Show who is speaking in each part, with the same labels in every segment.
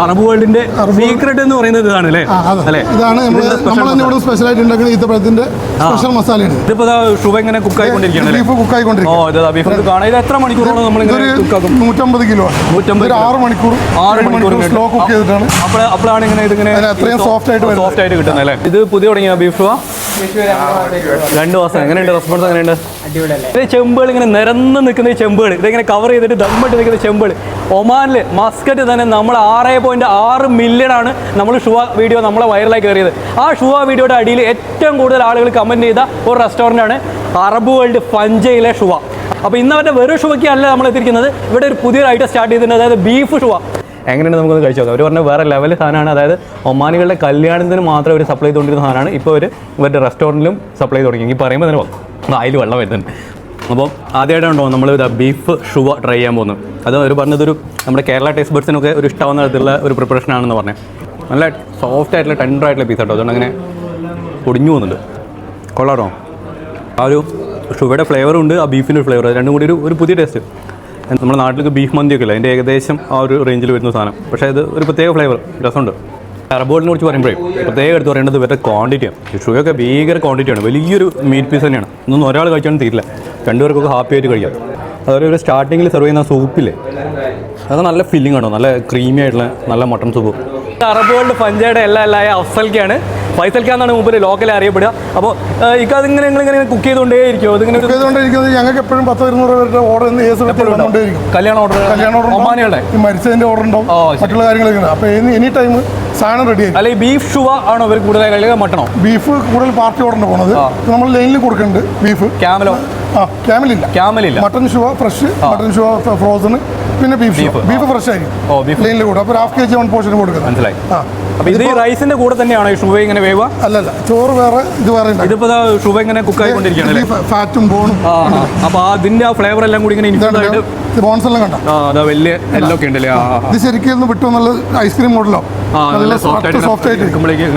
Speaker 1: Arab വേൾഡിന്റെ secret എന്ന് പറയുന്നത് ഇതാണ് അല്ലേ? അല്ലേ?
Speaker 2: ഇതാണ് നമ്മൾ സ്പെഷ്യൽ ആയിട്ട് ഉണ്ടാക്കുന്ന ഈത്തപ്പഴത്തിന്റെ സ്പെഷ്യൽ മസാലയാണ്
Speaker 1: ഇതിപ്പോ ഷുവ ഇങ്ങനെ കുക്ക് ആയിക്കൊണ്ടിരിക്കുകയാണ്
Speaker 2: ബീഫ്
Speaker 1: ഓ
Speaker 2: കുക്കായിക്കൊണ്ടിരിക്കും
Speaker 1: ഇത് എത്ര മണിക്കൂറോളം നമ്മൾ കുക്ക്
Speaker 2: നൂറ്റമ്പത് കിലോ ആണ്.
Speaker 1: 150
Speaker 2: ഒരു ആറ് മണിക്കൂർ
Speaker 1: ആറ് മണിക്കൂർ
Speaker 2: സ്ലോ കുക്ക് ചെയ്തിട്ടാണ്.
Speaker 1: അപ്പോൾ അപ്പോഴാണ് ഇങ്ങനെ ഇതിങ്ങനെ
Speaker 2: സോഫ്റ്റ് ആയിട്ട്.
Speaker 1: സോഫ്റ്റ് ആയിട്ട് കിട്ടുന്നത് അല്ലേ? ഇത് പുതിയ തുടങ്ങിയ ബീഫ് രണ്ട് മാസം എങ്ങനെയുണ്ട് റെസ്പോൺസ് എങ്ങനെയുണ്ട്? ഇത് ചെമ്പുകൾ ഇങ്ങനെ നിരന്ന് നിൽക്കുന്ന ചെമ്പുകൾ. ഇതിങ്ങനെ കവർ ചെയ്തിട്ട് ദമ്മിട്ട് നിൽക്കുന്ന ചെമ്പുകൾ. ഒമാനിൽ മസ്കറ്റ് തന്നെ നമ്മൾ ആറ് പോയിന്റ് ആറ് മില്യൺ ആണ് നമ്മൾ ഷുവ വീഡിയോ നമ്മളെ വൈറലായി കയറിയത്. ആ ഷുവ വീഡിയോയുടെ അടിയിൽ ഏറ്റവും കൂടുതൽ ആളുകൾ കമന്റ് ചെയ്ത ഒരു റെസ്റ്റോറന്റ് ആണ് അറബ് വേൾഡ് ഫഞ്ചയിലെ ഷുവ. അപ്പോൾ ഇന്ന് അവരുടെ വെറും ഷുവയ്ക്ക് അല്ല നമ്മൾ എത്തിയിരിക്കുന്നത്. ഇവിടെ ഒരു പുതിയൊരു ഐറ്റം സ്റ്റാർട്ട് ചെയ്തിട്ടുണ്ട്. അതായത് ബീഫ് ഷുവ. എങ്ങനെയാണ് നമുക്കൊന്ന് കഴിച്ചു നോക്കാം. അവർ പറഞ്ഞ വേറെ ലെവൽ സാധനമാണ്. അതായത് ഒമാനികളുടെ കല്യാണത്തിന് മാത്രം അവർ സപ്ലൈ ചെയ്തുകൊണ്ടിരുന്ന സാധനമാണ്. ഇപ്പോൾ അവർ ഇവരുടെ റെസ്റ്റോറന്റിലും സപ്ലൈ തുടങ്ങി. ഈ പറയുമ്പോൾ തന്നെ അതിൽ വെള്ളം വരുന്നുണ്ട്. അപ്പോൾ ആദ്യമായിട്ടാണ് നമ്മൾ ബീഫ് ഷുവ ട്രൈ ചെയ്യാൻ പോകുന്നത്? അത് അവർ പറഞ്ഞതൊരു നമ്മുടെ കേരള ടേസ്റ്റ് ബഡ്സിനൊക്കെ ഒരു ഇഷ്ടമാവുന്ന തരത്തിലുള്ള ഒരു പ്രിപ്പറേഷൻ ആണെന്ന് പറഞ്ഞത് നല്ല സോഫ്റ്റ് ആയിട്ടുള്ള ടെൻഡർ ആയിട്ടുള്ള പീസ് കേട്ടോ അതുകൊണ്ട് അങ്ങനെ പൊടിഞ്ഞു പോകുന്നുണ്ട്. കൊള്ളാട്ടോ? ആ ഒരു ഷുവയുടെ ഫ്ലേവറുണ്ട് ആ ബീഫിന്റെ ഫ്ലേവർ രണ്ടും കൂടി ഒരു ഒരു പുതിയ ടേസ്റ്റ് നമ്മുടെ നാട്ടിലൊക്കെ ബീഫ് മന്തിയൊക്കെ ഇല്ല? അതിന്റെ ഏകദേശം ആ ഒരു റേഞ്ചിൽ വരുന്ന സാധനം. പക്ഷേ അത് ഒരു പ്രത്യേക ഫ്ലേവർ രസമുണ്ട്. അറബോളിനെ കുറിച്ച് പറയുമ്പോഴേ പ്രത്യേകം എടുത്ത് പറയേണ്ടത് ഇവരുടെ ക്വാണ്ടിറ്റിയാണ് ഷുഗറൊക്കെ ഭീകര ക്വാണ്ടിറ്റിയാണ് വലിയൊരു മീറ്റ് പീസ് തന്നെയാണ്. ഇന്നൊന്നും ഒരാൾ കഴിച്ചാലും തീരില്ല. രണ്ടുപേർക്കൊക്കെ ഹാപ്പി ആയിട്ട് കഴിക്കാം. അതുപോലെ ഒരു സ്റ്റാർട്ടിങ്ങിൽ സെർവ് ചെയ്യുന്ന സൂപ്പില്ലേ അത് നല്ല ഫില്ലിംഗ് ആണോ? നല്ല ക്രീമി ആയിട്ടുള്ള നല്ല മട്ടൺ സൂപ്പ് അറബോളിന്റെ വേൾഡ് പഞ്ചയുടെ എല്ലാ എല്ലായ അഫ്സൽക്കാണ്. ഫൈസൽക്ക എന്നാണ് മുമ്പിൽ ലോക്കലെ അറിയപ്പെടുക. അപ്പോൾ ഇക്ക അതിങ്ങനെ നിങ്ങൾ ഇങ്ങനെ കുക്ക് ചെയ്തുകൊണ്ടേ ഇരിക്കുമോ അതിങ്ങനെ ഒരു
Speaker 2: ചെയ്തുകൊണ്ടിരിക്കുന്നത് ഞങ്ങൾക്ക് എപ്പോഴും പത്ത് ഇരുന്നൂറ് പേരുടെ ഓർഡർ
Speaker 1: കല്യാണ ഓർഡർ
Speaker 2: കല്യാണ ഓർഡർ
Speaker 1: ഒമാനികളുടെ?
Speaker 2: മരിച്ചതിന്റെ ഓർഡർ ഉണ്ടാവും. മറ്റുള്ള കാര്യങ്ങളൊക്കെ അപ്പൊ അപ്പോൾ എനി ടൈം സാധനം റെഡി
Speaker 1: അല്ലെ ബീഫ് ഷുവ ആണോ ഇവർ കൂടുതൽ കഴിയുക മട്ടണോ?
Speaker 2: ബീഫ് കൂടുതൽ പാർട്ടി ഓർഡർ പോണത്. നമ്മൾ ലൈനിൽ കൊടുക്കുന്നുണ്ട് ബീഫ്
Speaker 1: ക്യാമലോ
Speaker 2: ആ ക്യാമലില്ല
Speaker 1: ക്യാമലില്ല
Speaker 2: മട്ടൺ ഷുവ ഫ്രഷ് മട്ടൺ ഷുവ ഫ്രോസൺ പിന്നെ ബീഫ് ബീഫ് ഫ്രഷ് ആയിരിക്കും
Speaker 1: ഓ ബീഫ്
Speaker 2: ലൈനിൽ കൂടും. അപ്പോൾ half K G one portion കൊടുക്കുന്നത്.
Speaker 1: മനസ്സിലായി.
Speaker 2: ആ.
Speaker 1: അപ്പൊ ഇത് ഈ റൈസിന്റെ കൂടെ തന്നെയാണോ ഈ ഷുവ ഇങ്ങനെ വേവ
Speaker 2: അല്ലല്ല ചോറ് വേറെ ഇത് വേറെ ഉണ്ടാക്കും.
Speaker 1: ഇതിപ്പോ ദാ ഷുവ ഇങ്ങനെ കുക്ക് ആയിക്കൊണ്ടിരിക്കുകയാണ് അല്ലേ?
Speaker 2: ഫാറ്റും ബോണും
Speaker 1: ആ ആ. അപ്പൊ അതിന്റെ ആ ഫ്ലേവർ എല്ലാം കൂടി ഇങ്ങനെ ഇൻഫ്യൂസ് ആയിട്ട്
Speaker 2: ബോൺസ് എല്ലാം കണ്ട.
Speaker 1: ആ അതാ വലിയ എല്ലാം ഒക്കെ ഉണ്ടല്ലേ? ആ.
Speaker 2: ഇത് ശരിക്കും ഒന്ന് വിട്ടു നല്ല ഐസ്ക്രീം മോഡലോ
Speaker 1: നല്ല സോഫ്റ്റ്
Speaker 2: സോഫ്റ്റ് ആയിട്ട്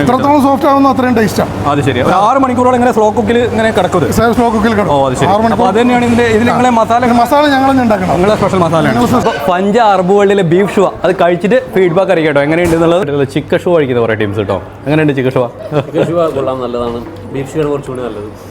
Speaker 2: ഇത്രത്തോളം സോഫ്റ്റ് ആവുന്ന അത്രയും ടേസ്റ്റാണ്
Speaker 1: അത് ശരി. ഒരു ആറ് മണിക്കൂറോളം ഇങ്ങനെ സ്ലോ കുക്കിൽ ഇങ്ങനെ കിടക്കുന്നത്
Speaker 2: സ്ലോ കുക്കിൽ
Speaker 1: ഓ അത് ശരി.
Speaker 2: അപ്പോൾ
Speaker 1: അത് തന്നെയാണ് ഇതിന്റെ ഇതിൽ നിങ്ങളെ മസാല
Speaker 2: മസാല ഞങ്ങൾ ഉണ്ടാക്കണം.
Speaker 1: നിങ്ങളെ സ്പെഷ്യൽ മസാലയാണ് പഞ്ച അറബ് വേൾഡിലെ ബീഫ് ഷുവ അത് കഴിച്ചിട്ട് ഫീഡ്ബാക്ക് അറിയിക്കട്ടോ കേട്ടോ. എങ്ങനെയുണ്ട് എന്നുള്ളത്? ചിക്കൻ ഷോ കഴിക്കുന്ന കുറേ ടീംസ് കേട്ടോ. എങ്ങനെയുണ്ട്
Speaker 3: ചിക്കൻ ഷുവ കൊള്ളാം നല്ലതാണ്. ബീഫ് ഷുവാണ് കുറച്ചുകൂടി നല്ലത്.